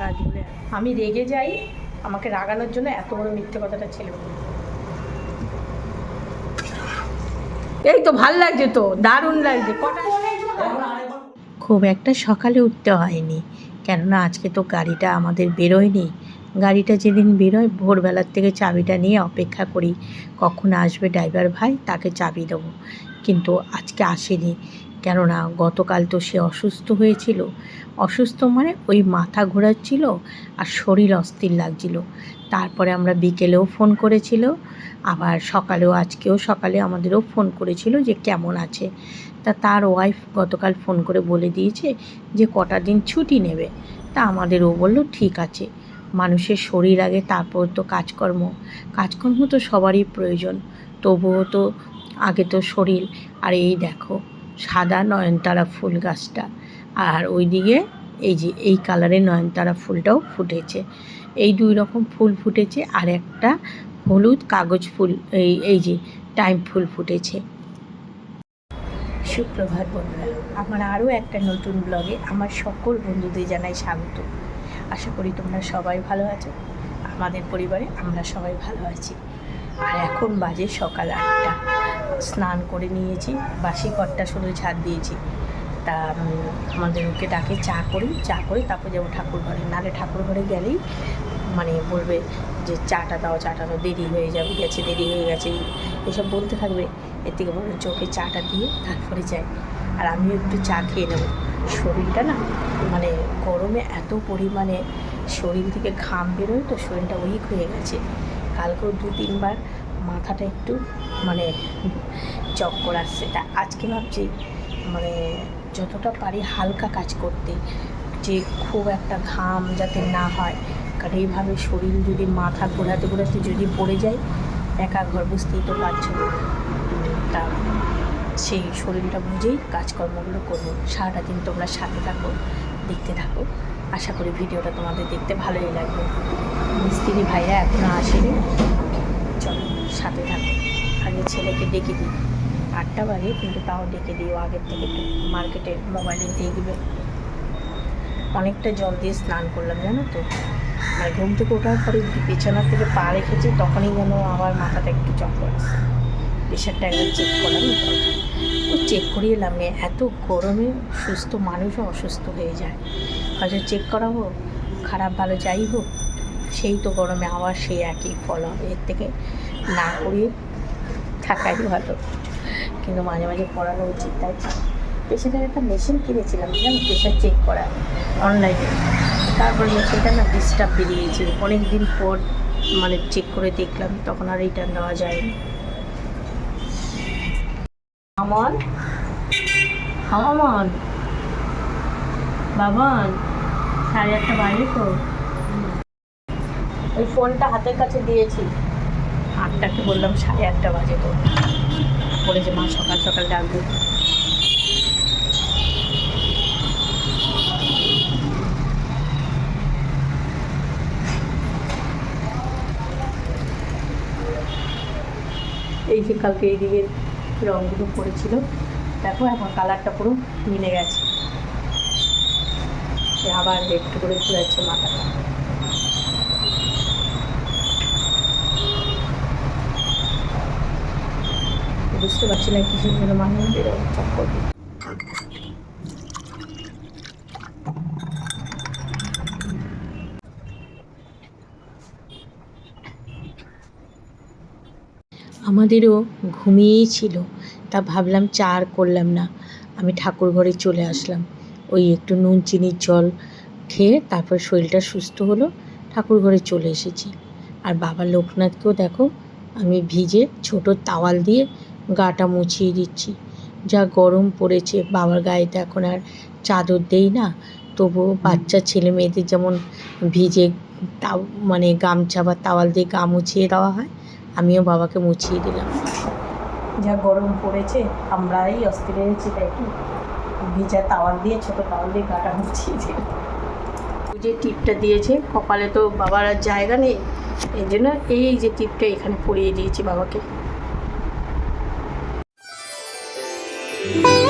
বলে আমি রেগে যাই, আমাকে রাগানোর জন্য এত বড় মিথ্যে কথাটা ছেলে এই তো ভালো লাগছে তো, দারুণ লাগছে, কটা খুব একটা সকালে উঠতে হয়নি, কেননা আজকে তো গাড়িটা আমাদের বেরোয়নি। গাড়িটা যেদিন বেরোয়, ভোরবেলার থেকে চাবিটা নিয়ে অপেক্ষা করি, কখন আসবে ড্রাইভার ভাই, তাকে চাবি দেবো। কিন্তু আজকে আসেনি, কেননা গতকাল তো সে অসুস্থ হয়েছিল অসুস্থ মানে ওই মাথা ঘোরাচ্ছিল আর শরীর অস্থির লাগছিল। তারপরে আমরা বিকেলেও ফোন করেছিল, আবার সকালেও, আজকেও সকালে আমাদেরও ফোন করেছিল যে কেমন আছে। তা তার ওয়াইফ গতকাল ফোন করে বলে দিয়েছে যে কটা দিন ছুটি নেবে। তা আমাদেরও বলল, ঠিক আছে। মানুষের শরীর আগে, তারপর তো কাজকর্ম। কাজকর্ম তো সবারই প্রয়োজন। তবুও তো আগে তো শরীর। আর এই দেখো, সাদা নয়নতারা ফুল গাছটা। আর ওইদিকে এই যে, এই কালারের নয়নতারা ফুলটাও ফুটেছে। এই দুই রকম ফুল ফুটেছে, আর একটা হলুদ কাগজ ফুল, এই এই যে, টাইম ফুল ফুটেছে। সুপ্রভাত বন্ধুরা, আমার আরও একটা নতুন ব্লগে আমার সকল বন্ধুদের জানাই স্বাগত। আশা করি তোমরা সবাই ভালো আছো, আমাদের পরিবারে আমরা সবাই ভালো আছি। আর এখন বাজে সকাল আটটা। স্নান করে নিয়েছি, বাসি ঘরটা শুধু ঝাড় দিয়েছি। তা আমাদের ওকে ডাকে, চা করি, চা করে তারপর যাব ঠাকুর ঘরে। নালে ঠাকুর ঘরে গেলেই মানে বলবে যে চাটা দাও চাটা দাও, দেরি হয়ে যাবে, গেছে, দেরি হয়ে গেছে, এসব বলতে থাকবে। এর থেকে বরং চোখে চাটা দিয়ে তারপরে যাই। আর আমিও একটু চা খেয়ে নেব। শরীরটা না মানে গরমে এত পরিমাণে শরীর থেকে ঘাম বেরোয় তো শরীরটা উইক হয়ে গেছে। কালকেও দু, তিনবার মাথাটা একটু মানে চক্কর আসছে। তা আজকে ভাবছি মানে যতটা পারি হালকা কাজ করতে, যে খুব একটা ঘাম যাতে না হয়। কারণ এইভাবে শরীর যদি মাথা ঘোরাতে ঘোরাতে যদি পড়ে যায়, একা ঘর বুঝতেই তো পারছ তা সেই শরীরটা বুঝেই কাজকর্মগুলো করব। সারাটা দিন তোমরা সাথে থাকো, দেখতে থাকো। আশা করি ভিডিওটা তোমাদের দেখতে ভালোই লাগবে। মিস্ত্রি ভাইরা এখনও আসেনি। চলো সাথে থাকো। আগে ছেলেকে ডেকে দিই। আটটা বাজে, কিন্তু তাও ডেকে দিও, আগের থেকে একটু মার্কেটে মোবাইলে দেখবে অনেকটা জল দিয়ে স্নান করলাম, জানো তো। মানে ঘুম থেকে ওঠার পরে বিছানা থেকে পা রেখেছি, তখনই যেন আবার মাথাটা একটু চক্কর আসছে প্রেশারটা একবার চেক করলাম, ও চেক করিয়ে এলাম এত গরমে সুস্থ মানুষও অসুস্থ হয়ে যায়। হয়তো চেক করাবো, খারাপ ভালো যাই হোক, সেই তো গরমে আবার সেই একই ফল হবে। এর থেকে না করিয়ে থাকাই ভালো। কিন্তু মাঝে মাঝে করানো উচিত, তাই প্রেশারের একটা মেশিন কিনেছিলাম, জানো প্রেশার চেক করা অনলাইনে তারপরে মেশিনটা না ডিস্টার্ব বেরিয়েছে অনেক দিন পর মানে চেক করে দেখলাম, তখন আর রিটার্ন দেওয়া যায়নি। আমন আমন বাবান, সাড়ে আটটা বাজে তো। ওই ফোনটা হাতের কাছে দিয়েছি। আটটাকে বললাম সাড়ে আটটা বাজে তো। বলেছে মা সকাল সকাল ডাকবে এই যে কালকে এইদিকে রঙগুলো পড়েছিল, দেখো এখন কালারটা পুরো মিলে গেছে। আবার একটু করে ঘুরাচ্ছে মাথাটা। বুঝতে পারছি না কিসের জন্য মানুষ চক্কর দিচ্ছে। আমাদেরও ঘুমিয়েই ছিল, তা ভাবলাম চা আর করলাম না। আমি ঠাকুর ঘরে চলে আসলাম। ওই একটু নুন চিনির জল খেয়ে তারপর শরীরটা সুস্থ হলো, ঠাকুর ঘরে চলে এসেছি। আর বাবা লোকনাথকেও দেখো, আমি ভিজে ছোট তাওয়াল দিয়ে গাটা মুছিয়ে দিচ্ছি। যা গরম পড়েছে, বাবার গায়েতে এখন আর চাদর দেই না। তবুও বাচ্চা, ছেলে মেয়েদের যেমন ভিজে তাও মানে গামছা বা তাওয়াল দিয়ে গা মুছিয়ে দেওয়া হয়, আমিও বাবাকে মুছিয়ে দিলাম। যা গরম পড়েছে, আমরাই অস্থির হয়েছি তাই কি? ভিজা তাওয়াল দিয়ে, ছোট তাওয়াল দিয়ে গাটা মুছিয়ে দিলাম। যে টিপটা দিয়েছে, কপালে তো বাবার আর জায়গা নেই। এই জন্য এই যে টিপটা এখানে পরিয়ে দিয়েছি বাবাকে। হয়ে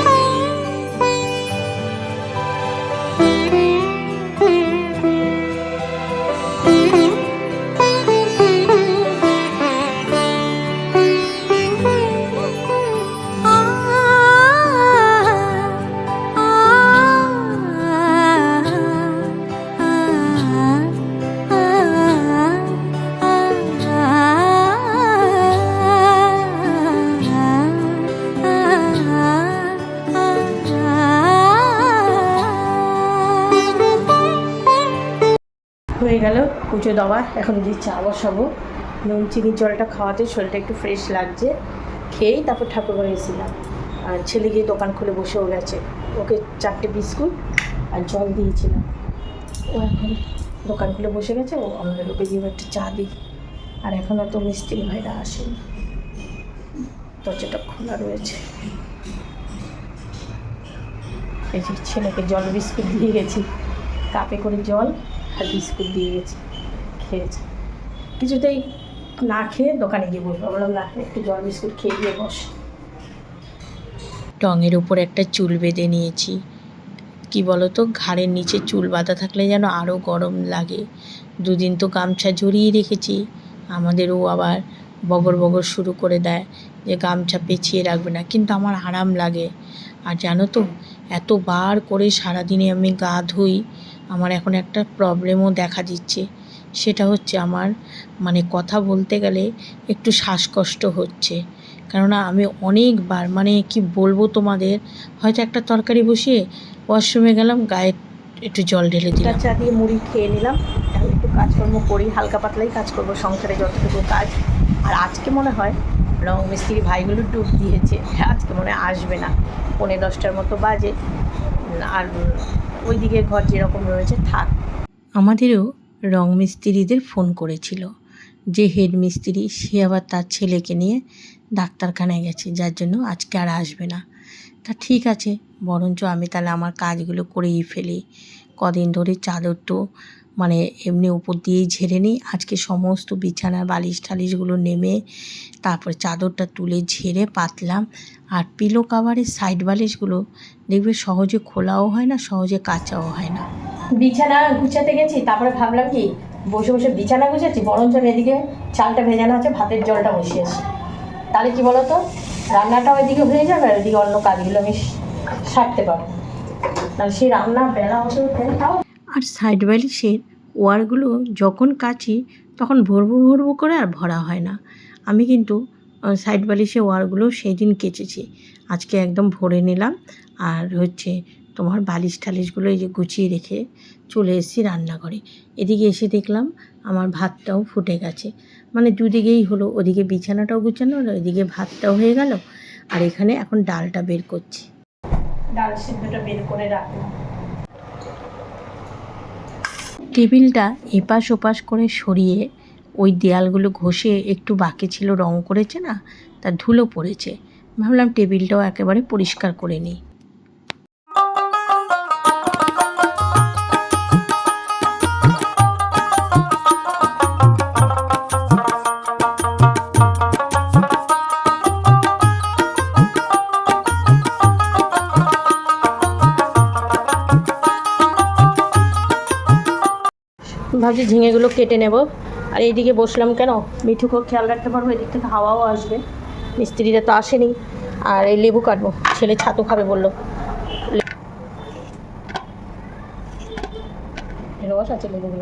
পুজো দেওয়া এখন যে চা বসাবো। নুন চিনির জলটা খাওয়াতে শরীরটা একটু ফ্রেশ লাগছে। খেয়েই তারপর ঠাকুর ঘরে এসেছিলাম আর ছেলে গিয়ে দোকান খুলে বসেও গেছে। ওকে চারটে বিস্কুট আর জল দিয়েছিলাম। ও এখন দোকান খুলে বসে গেছে, ও আমাদের ওকে দিয়ে একটা চা দিই। আর এখনও তো মিস্ত্রি ভাইরা আসেনি। দরজাটা খোলা রয়েছে। এই যে ছেলেকে জল বিস্কুট দিয়ে গেছি। কাপে করে জল আর বিস্কুট দিয়ে গেছি। খেয়েছে। কিছুতেই না খেয়ে দোকানে গিয়ে বসবো। বললাম না, একটু জল বিস্কুট খেয়ে গিয়ে বস। টঙের উপর একটা চুল বেঁধে নিয়েছি। কি বলতো, ঘাড়ের নিচে চুল বাঁধা থাকলে যেন আরও গরম লাগে। দুদিন তো গামছা জড়িয়ে রেখেছি। আমাদেরও আবার বগর বগর শুরু করে দেয় যে গামছা পেঁচিয়ে রাখবে না, কিন্তু আমার আরাম লাগে। আর জানো তো, এতবার করে সারাদিনে আমি গা ধুই, আমার এখন একটা প্রবলেমও দেখা দিচ্ছে। সেটা হচ্ছে আমার মানে কথা বলতে গেলে একটু শ্বাসকষ্ট হচ্ছে। কেননা আমি অনেকবার মানে কি বলব তোমাদের হয়তো একটা তরকারি বসিয়ে ওয়াশরুমে গেলাম গায়ে একটু জল ঢেলে দিলাম। চা দিয়ে মুড়ি খেয়ে নিলাম এখন একটু কাজকর্ম করি হালকা পাতলাই কাজ করব সংসারে যতটুকু কাজ। আর আজকে মনে হয় রং মিস্ত্রি ভাইগুলো ডুব দিয়েছে আজকে মনে হয় আসবে না। পৌনে দশটার মতো বাজে। আর ওইদিকে ঘর যেরকম রয়েছে থাক। আমাদেরও রং মিস্ত্রিদের ফোন করেছিল। যে হেড মিস্ত্রি, সে আবার তার ছেলেকে নিয়ে ডাক্তারখানায় গেছে, যার জন্য আজকে আর আসবে না। তা ঠিক আছে, বরঞ্চ আমি তাহলে আমার কাজগুলো করেই ফেলি। কদিন ধরে চাদর তো মানে এমনি উপর দিয়েই ঝেড়ে নিই। আজকে সমস্ত বিছানার বালিশ টালিশগুলো নেমে তারপরে চাদরটা তুলে ঝেড়ে পাতলাম। আর পিলো কাভারের সাইড বালিশগুলো দেখবে সহজে খোলাও হয় না, সহজে কাঁচাও হয় না। বিছানা গুছাতে গেছি, তারপরে ভাবলাম কি, বসে বসে বিছানা গুছাচ্ছি, বরঞ্চ এদিকে চালটা ভেজানো আছে, ভাতের জলটা বসিয়েছি তাহলে কি বলতো রান্নাটাও এদিকে হয়ে যাবে আর এদিকে অন্য কাজগুলো আমি সারতে পারব। তাহলে সেই রান্না বেলা হতে তাও আর সাইড বালিশের ওয়ারগুলো যখন কাচি, তখন ভরবো ভরবো করে আর ভরা হয় না। আমি কিন্তু সাইড বালিশে ওয়ারগুলো সেই দিন কেচেছি। আজকে একদম ভরে নিলাম। আর হচ্ছে তোমার বালিশ টালিশগুলো এই যে গুছিয়ে রেখে চলে এসেছি রান্নাঘরে। এদিকে এসে দেখলাম আমার ভাতটাও ফুটে গেছে। মানে দুদিকেই হলো ওদিকে বিছানাটাও গুছানো হলো এদিকে ভাতটাও হয়ে গেল আর এখানে এখন ডালটা বের করছি। ডাল সিদ্ধটা বের করে রাখলাম। টেবিলটা এপাশ ওপাশ করে সরিয়ে ওই দেয়ালগুলো ঘষে একটু বাকি ছিল রং করেছে না তা ধুলো পড়েছে। ভাবলাম টেবিলটাও একেবারে পরিষ্কার করে নিই। ভাবছি ঝিঙেগুলো কেটে নেব। আর এইদিকে বসলাম কেন? মিঠুকেও খেয়াল রাখতে পারব, এদিক থেকে হাওয়াও আসবে। মিস্ত্রিরা তো আসেনি। আর এই লেবু কাটবো, ছেলে ছাতু খাবে বলল। রস আছে লেবুগুলো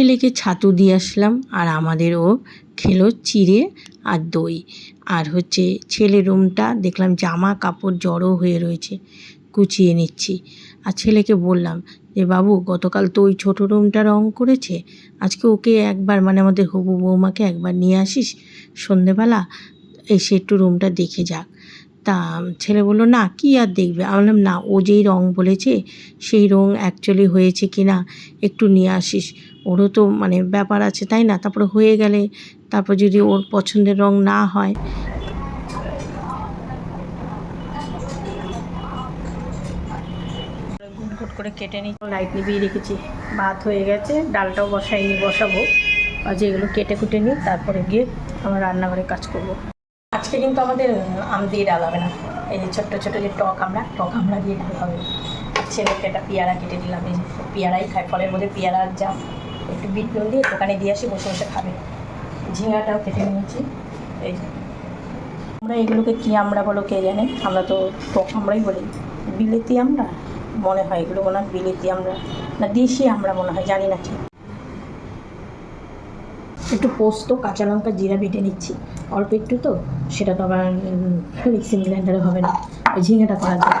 ছেলেকে ছাতু দিয়ে আসলাম আর আমাদেরও খেলো চিড়ে আর দই। আর হচ্ছে ছেলে রুমটা দেখলাম জামা কাপড় জড়ো হয়ে রয়েছে কুচিয়ে নিচ্ছি। আর ছেলেকে বললাম যে, বাবু, গতকাল তো ওই ছোটো রুমটা রং করেছে, আজকে ওকে একবার মানে আমাদের হবু বৌমাকে একবার নিয়ে আসিস সন্ধেবেলা, এসে একটু রুমটা দেখে যাক। তা ছেলে বলল, না, কি আর দেখবে? আমি বললাম, না, ও যেই রং বলেছে, সেই রং অ্যাকচুয়ালি হয়েছে কি না, একটু নিয়ে আসিস। ওরও তো মানে ব্যাপার আছে, তাই না? তারপরে হয়ে গেলে, তারপর যদি ওর পছন্দের রং না হয়। গুট করে কেটে নিই লাইট নিভিয়ে রেখেছি। ভাত হয়ে গেছে, ডালটাও বসাইনি, বসাবো। আর যেগুলো কেটে কুটে নিই, তারপরে গিয়ে আমার রান্নাঘরে কাজ করব। আজকে কিন্তু আমাদের আম দিয়ে ডাল হবে না। এই যে ছোট্ট ছোটো যে টক আমরা টক আমরা দিয়ে ডাল হবে। ছেলেকে একটা পেয়ারা কেটে দিলাম, এই পেয়ারাই খায়, ফলের মধ্যে পেয়ারা যা একটু বিট নুন দিয়ে দোকানে দিয়ে আসি, বসে বসে খাবে। ঝিঙাটাও কেটে নিয়েছি, এই আমরা এগুলোকে কী আমরা বলো কে জানে? আমরা তো টক আমরাই বলি। বিলেতি আমরা? মনে হয় এগুলো মনে হয় বিলেতি আমরা। না, দেশি আমরা মনে হয়, জানি না ঠিক। একটু পোস্ত, কাঁচা লঙ্কা, জিরা বেটে নিচ্ছি। অল্প একটু তো, সেটা তো আবার মিক্সিং গ্রাইন্ডারে হবে না। ওই ঝিঙেটা করা যায়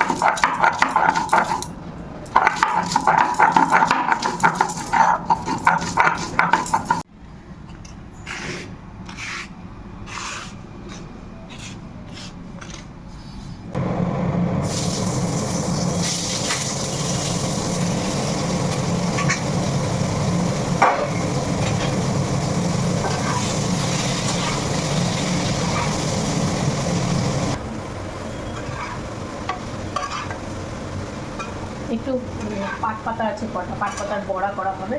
একটু উম, পাট পাতা আছে, কটা পাট পাতার বড়া করা হবে।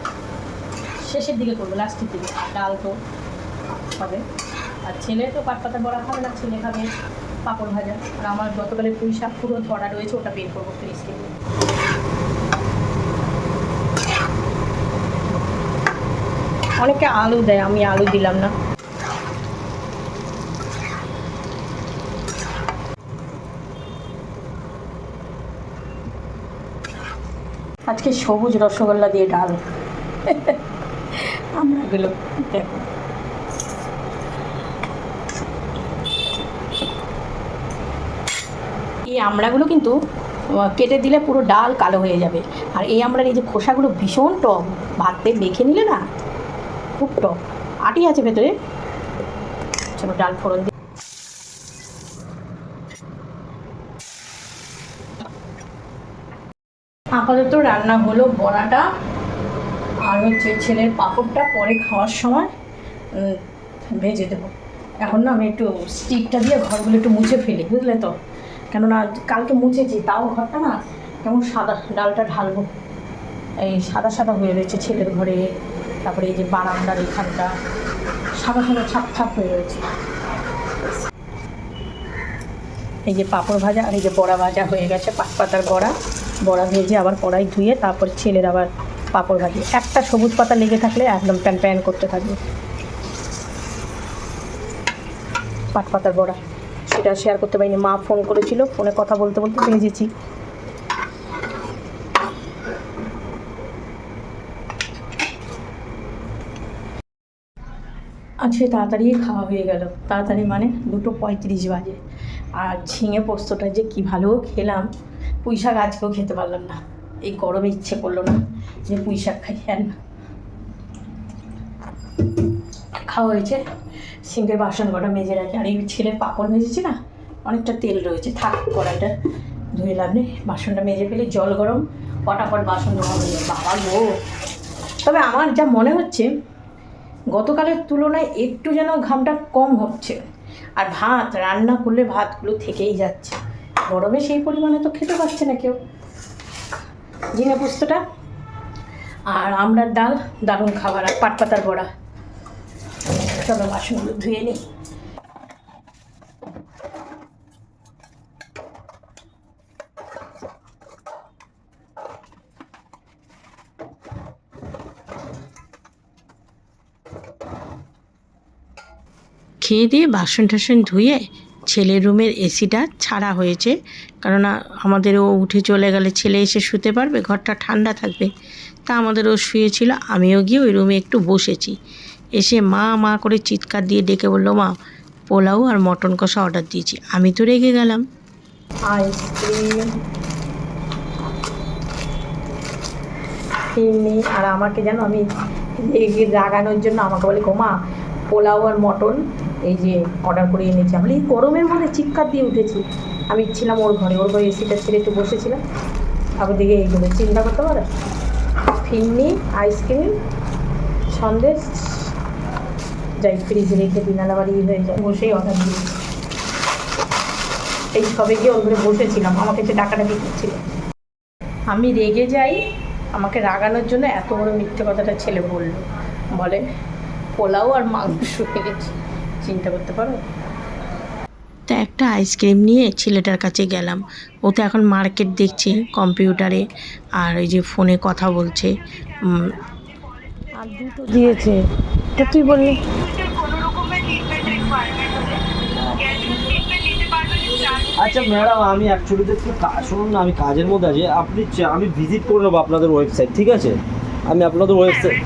শেষের দিকে করব, লাস্টের দিকে। ডাল তো হবে। আর ছেলে তো পাট পাতার বড়া খাবে না, ছেলে খাবে পাঁপড় ভাজা। আর আমার গতকালের পুঁই শাক পুরো ধরা রয়েছে, ওটা বের করব ফ্রিজ থেকে অনেকে আলু দেয়, আমি আলু দিলাম না। আজকে সবুজ রসগোল্লা দিয়ে ডাল। আমরা এগুলো দেখো। এই আমড়াগুলো কিন্তু কেটে দিলে পুরো ডাল কালো হয়ে যাবে। আর এই আমড়ার এই যে খোসাগুলো ভীষণ টক। ভাতে মেখে নিলে না, খুব টক। আটি আছে ভেতরে। চলো ডাল ফোড়ন আপাতত রান্না হলো বড়াটা আর হচ্ছে ছেলের পাঁপড়টা পরে খাওয়ার সময় ভেজে দেবো। এখন না আমি একটু স্টিকটা দিয়ে ঘরগুলো একটু মুছে ফেলি, বুঝলে তো? কেননা কালকে মুছেছি, তাও ঘরটা না কেমন সাদা, ডালটা ঢালবো। এই সাদা সাদা হয়ে রয়েছে ছেলের ঘরে, তারপরে এই যে বারান্দার এখানটা, সাদা সাদা ছাপ ছাপ হয়ে রয়েছে। এই যে পাঁপড় ভাজা আর এই যে বড়া ভাজা হয়ে গেছে, পাট পাতার বড়া। বড়া ভেজে আবার কড়াই ধুয়ে তারপর ছেলের আবার পাঁপড় ভাজি। একটা সবুজ পাতা লেগে থাকলে একদম প্যান প্যান করতে থাকবে। পাট পাতার বড়া। সেটা শেয়ার করতে পারিনি, মা ফোন করেছিল ফোনে কথা বলতে বলতে ভেজেছি। আজকে তাড়াতাড়ি খাওয়া হয়ে গেল। তাড়াতাড়ি মানে দুটো পঁয়ত্রিশ বাজে। আর ঝিঙে পোস্তটা যে কী ভালো খেলাম পুঁই শাক আজকেও খেতে পারলাম না। এই গরমে ইচ্ছে করল না যে পুঁই শাক খাই হ্যাঁ খাওয়া হয়েছে সিঙ্কের বাসন কটা মেজে রাখি। আর এই ছেলে পাঁপড় মেজেছি না, অনেকটা তেল রয়েছে। থাক, কড়াইটা ধুয়ে লাভ নেই। বাসনটা মেজে ফেলে, জল গরম, পটাপট বাসন ধোয়া হয়ে বাবা গো! তবে আমার যা মনে হচ্ছে, গতকালের তুলনায় একটু যেন ঘামটা কম হচ্ছে। আর ভাত, রান্না করলে ভাতগুলো থেকেই যাচ্ছে। গরমে সেই পরিমাণে তো খেতে পারছে না কেউ। ঝিঙে পোস্তটা আর আমড়ার ডাল, দারুণ খাবার আর পাট পাতার বড়া। চলো বাসনগুলো ধুয়ে নিই। খেয়ে দিয়ে বাসন টাসন ধুয়ে ছেলের রুমের এসিটা ছাড়া হয়েছে। কেননা আমাদেরও উঠে চলে গেলে ছেলে এসে শুতে পারবে, ঘরটা ঠান্ডা থাকবে। তা আমাদেরও শুয়েছিল, আমিও গিয়ে ওই রুমে একটু বসেছি। এসে মা মা করে চিৎকার দিয়ে ডেকে বলল, মা, পোলাও আর মটন কষা অর্ডার দিয়েছি, আমি তো রেগে গেলাম। আইসক্রিম এমনি আর আমাকে যেন আমি রেগে রাগানোর জন্য আমাকে বলে গোমা পোলাও আর মটন এই যে অর্ডার করে এনেছি। আমি এই গরমের মধ্যে চিৎকার দিয়ে উঠেছি। আমি ছিলাম ওর ঘরে ওর ঘরে এসিটা ছেড়ে একটু বসেছিলাম। তারপর দিকে এইগুলো চিন্তা করতে পারো? ফিরনি, আইসক্রিম, সন্দেশ, যাই ফ্রিজে রেখে দিনালা বাড়ি হয়ে যায়। বসেই অর্ডার দিয়েছি এই সবে গিয়ে ওর ঘরে বসেছিলাম, আমাকে যে ডাকাডাকি করছিল। আমি রেগে যাই, আমাকে রাগানোর জন্য এত বড় মিথ্যে কথাটা ছেলে বলল। বলে, পোলাও আর মাংস এনেছি। চিন্তা করতে পারো? তা একটা আইসক্রিম নিয়ে ছেলেটার কাছে গেলাম। ও তো এখন মার্কেট দেখছে কম্পিউটারে আর ওই যে ফোনে কথা বলছে। আর দুটো দিয়েছে। তা তুই বললি। আচ্ছা ম্যাডাম আমি অ্যাকচুয়ালি একটু শুনুন না আমি কাজের মধ্যে আছি। আপনি আমি ভিজিট করে নেব আপনাদের ওয়েবসাইট ঠিক আছে? আমি আপনাদের ওয়েবসাইট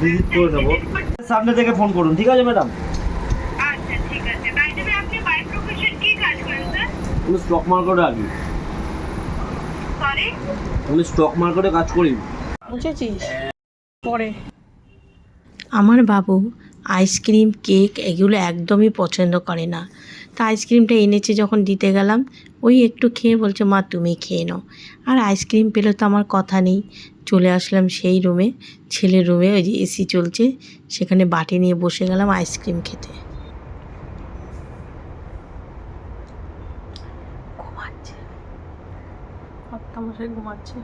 ভিজিট করে নেব। সানডে থেকে ফোন করুন ঠিক আছে ম্যাডাম আচ্ছা ঠিক আছে। বাই দ্য আপনি বাই প্রফেশন কি কাজ করেন স্যার আমি স্টক মার্কেটে আছি। সরি আমি স্টক মার্কেটে কাজ করি। বুঝেছিস? পরে। আমার বাবু আইসক্রিম কেক এগুলো একদমই পছন্দ করে না। তা আইসক্রিমটা এনেছে যখন দিতে গেলাম, ওই একটু খেয়ে বলছে, মা, তুমি খেয়ে নাও। আর আইসক্রিম পেলে তো আমার কথা নেই। চলে আসলাম সেই রুমে ছেলের রুমে ওই যে এসি চলছে, সেখানে বাটি নিয়ে বসে গেলাম আইসক্রিম খেতে। ঘুমাচ্ছে। ঘুমাচ্ছে।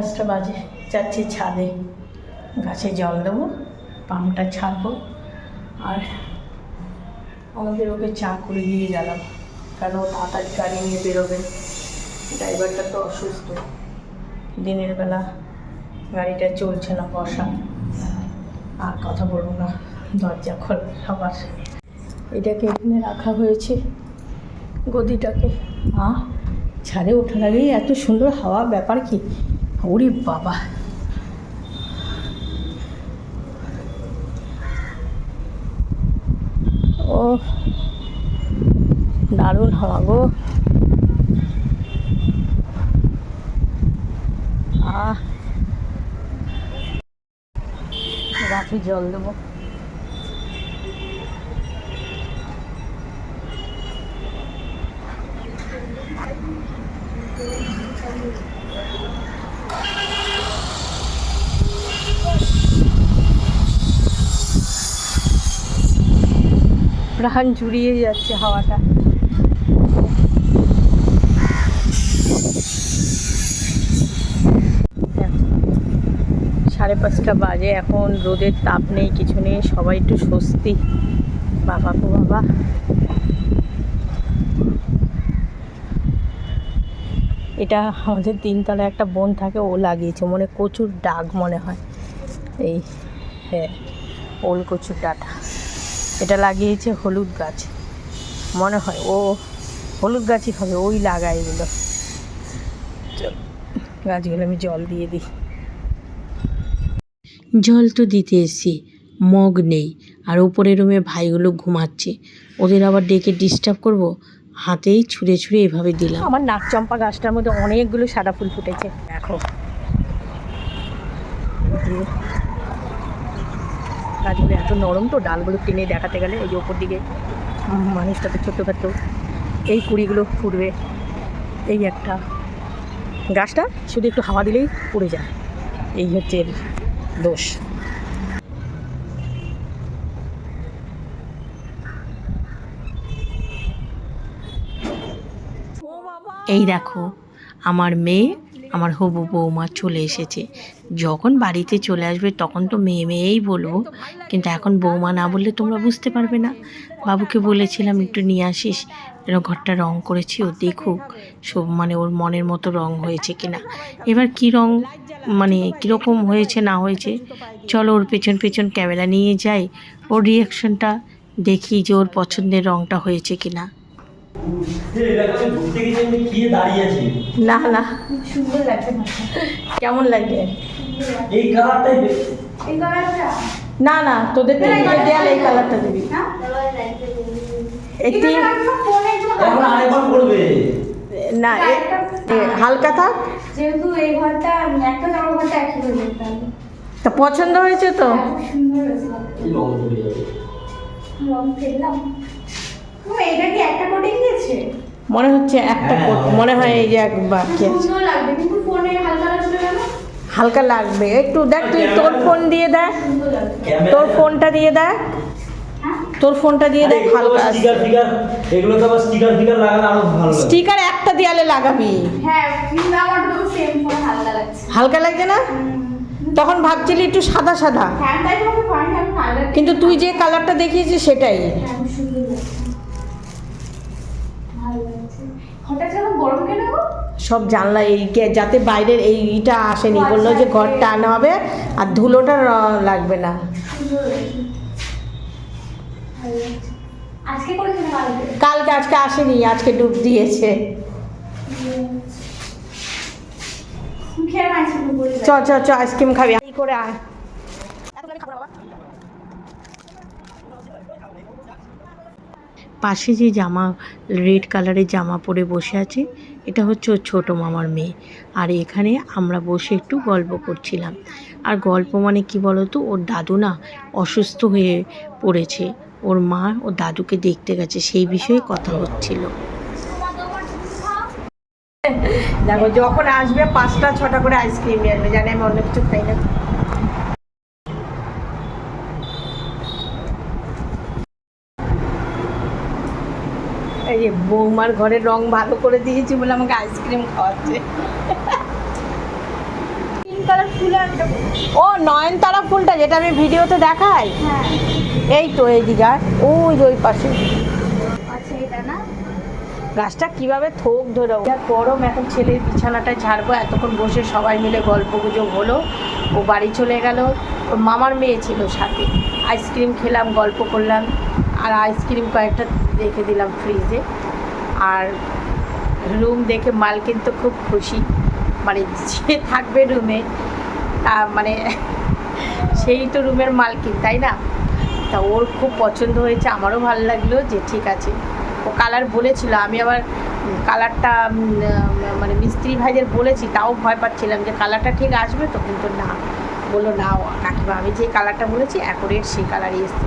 পাঁচটা বাজে, যাচ্ছি ছাদে। গাছে জল দেবো পাম্পটা ছাড়বো, আর আমাদের ওকে চা করে দিয়ে গেলাম কারণ ও তাড়াতাড়ি গাড়ি নিয়ে বেরোবে? ড্রাইভারটা তো অসুস্থ। দিনের বেলা গাড়িটা চলছে না বসা। আর কথা বলব না, দরজা খোল সবার। এটাকে এখানে রাখা হয়েছে গদিটাকে। আ ছাদে ওঠার আগেই এত সুন্দর হাওয়া ব্যাপার কি? ওরে বাবা। ও দারুণ হওয়া গো। আহ। গাছে জল দেবো। প্রাণ জুড়িয়ে যাচ্ছে হাওয়াটা। সাড়ে পাঁচটা বাজে, এখন রোদের তাপ নেই, কিছু নেই, সবাই একটু স্বস্তি। বাবা গো বাবা। এটা আমাদের তিনতলা একটা বোন থাকে, ও লাগিয়েছে, মনে কচুর ডাক মনে হয়। এই হ্যাঁ ওল কচুর ডাটা। এটা লাগিয়েছে হলুদ গাছ। মনে হয় ও হলুদ গাছই হবে, ওই লাগায় এগুলো। গাছগুলো আমি জল দিয়ে দিই। জল তো দিতে এসছি, মগ নেই, আর উপরের রুমে ভাইগুলো ঘুমাচ্ছে। ওদের আবার ডেকে ডিস্টার্ব করব, হাতেই ছুঁড়ে ছুঁড়ে এভাবে দিলাম। আমার নাক চম্পা গাছটার মধ্যে অনেকগুলো সাদা ফুল ফুটেছে। দেখো। গাছগুলো এত নরম তো ডালগুলো টেনে দেখাতে গেলে এই ওপর দিকে উম, মানুষটা তো ছোট্ট খাটো এই কুড়িগুলো ফুটবে এই একটা। গাছটা শুধু একটু হাওয়া দিলেই পড়ে যায়। এই হচ্ছে এর দোষ। এই দেখো আমার মেয়ে আমার হবু বৌমা চলে এসেছে। যখন বাড়িতে চলে আসবে তখন তো মেয়ে মেয়েই বলব। কিন্তু এখন বৌমা না বললে তোমরা বুঝতে পারবে না। বাবুকে বলেছিলাম একটু নিয়ে আসিস। এরা ঘরটা রং করেছি, ও দেখুক সব মানে ওর মনের মতো রং হয়েছে কিনা। এবার কি রং মানে কীরকম হয়েছে না হয়েছে, চলো ওর পেছন পেছন ক্যামেরা নিয়ে যাই। ওর রিয়াকশনটা দেখি যে ওর পছন্দের রংটা হয়েছে কিনা। না না। কেমন লাগে? এই কালারটাই এই কালারটা? না না তোদের দেয়াল এই কালারটা দিবি। করবে না হালকা থাক। যেহেতু এই ঘরটা একটা জামা ঘরটা একই হয়ে তা পছন্দ হয়েছে তো? সুন্দর হয়েছে এই রং চলে যাবে রং ফেললাম ও এটা কি একটা কোটিং দিয়েছে? মনে হচ্ছে একটা হ্যাঁ, কোট- মনে হয় এই যে এক বাকি আছে সুন্দর লাগবে কিন্তু ফোনে হালকা লাগবে কেন হালকা লাগবে। একটু দেখ তুই তোর ফোন দিয়ে দেখ। তোর ফোনটা দিয়ে দেখ। হ্যাঁ? তোর ফোনটা দিয়ে দেখ হালকা স্টিকার ফিকার এগুলো তো আবার স্টিকার ফিকার লাগালে আরও ভালো লাগে। স্টিকার একটা দেয়ালে লাগাবি। হ্যাঁ কিন্তু আমার তো সেম ফোন হালকা লাগছে। হালকা লাগছে না? তখন ভাবছিলি একটু সাদা সাদা। হ্যাঁ কিন্তু তুই যে কালারটা দেখিয়েছিস সেটাই। হঠাৎ যখন গরম কেন সব জানলা এই যাতে বাইরের এই ইটা আসেনি বলল যে ঘরটা আনা হবে আর ধুলোটা লাগবে না। কালকে? আজকে আসেনি আজকে ডুব দিয়েছে। চ চ চ আইসক্রিম খাবি। করে আয়। পাশে যে জামা, রেড কালারের জামা পরে বসে আছে, এটা হচ্ছে ওর ছোটো মামার মেয়ে। আর এখানে আমরা বসে একটু গল্প করছিলাম। আর গল্প মানে কি বলতো? ওর দাদু না অসুস্থ হয়ে পড়েছে। ওর মা ওর দাদুকে দেখতে গেছে, সেই বিষয়ে কথা হচ্ছিল। দেখো, যখন আসবে পাঁচটা, ছটা করে আইসক্রিম আসবে। জানি আমি অন্য কিছু খাই না। যে বৌমার ঘরে রং ভালো করে দিয়েছি বলে আমাকে আইসক্রিম খাওয়াচ্ছে। ও নয়নতারা ফুলটা যেটা আমি ভিডিওতে দেখাই? হ্যাঁ। এই তো এই দিঘার ওই ওই পাশে। আচ্ছা না? গাছটা কীভাবে থোক ধরে গরম এখন ছেলের বিছানাটা ঝাড়বো এতক্ষণ বসে সবাই মিলে গল্প গুজব হলো। ও বাড়ি চলে গেল। ওর মামার মেয়ে ছিল সাথে। আইসক্রিম খেলাম গল্প করলাম। আর আইসক্রিম কয়েকটা রেখে দিলাম ফ্রিজে। আর রুম দেখে মালকিন তো খুব খুশি। মানে যে থাকবে রুমে, তা মানে সেই তো রুমের মালকিন, তাই না? তা ওর খুব পছন্দ হয়েছে, আমারও ভালো লাগল যে ঠিক আছে। ও কালার বলেছিল, আমি আবার কালারটা মানে মিস্ত্রি ভাইদের বলেছি, তাও ভয় পাচ্ছিলাম যে কালারটা ঠিক আসবে তো, কিন্তু না। বলল, না, কাকিমা, আমি যে কালারটা বলেছি অ্যাকোরেট সেই কালারই এসছে।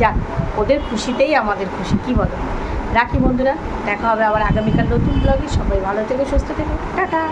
যাক ওদের খুশিতেই আমাদের খুশি, কি বলো? রাখি বন্ধুরা, দেখা হবে আবার আগামীকাল নতুন ব্লগে সবাই ভালো থেকে, সুস্থ থেকে। টাটা।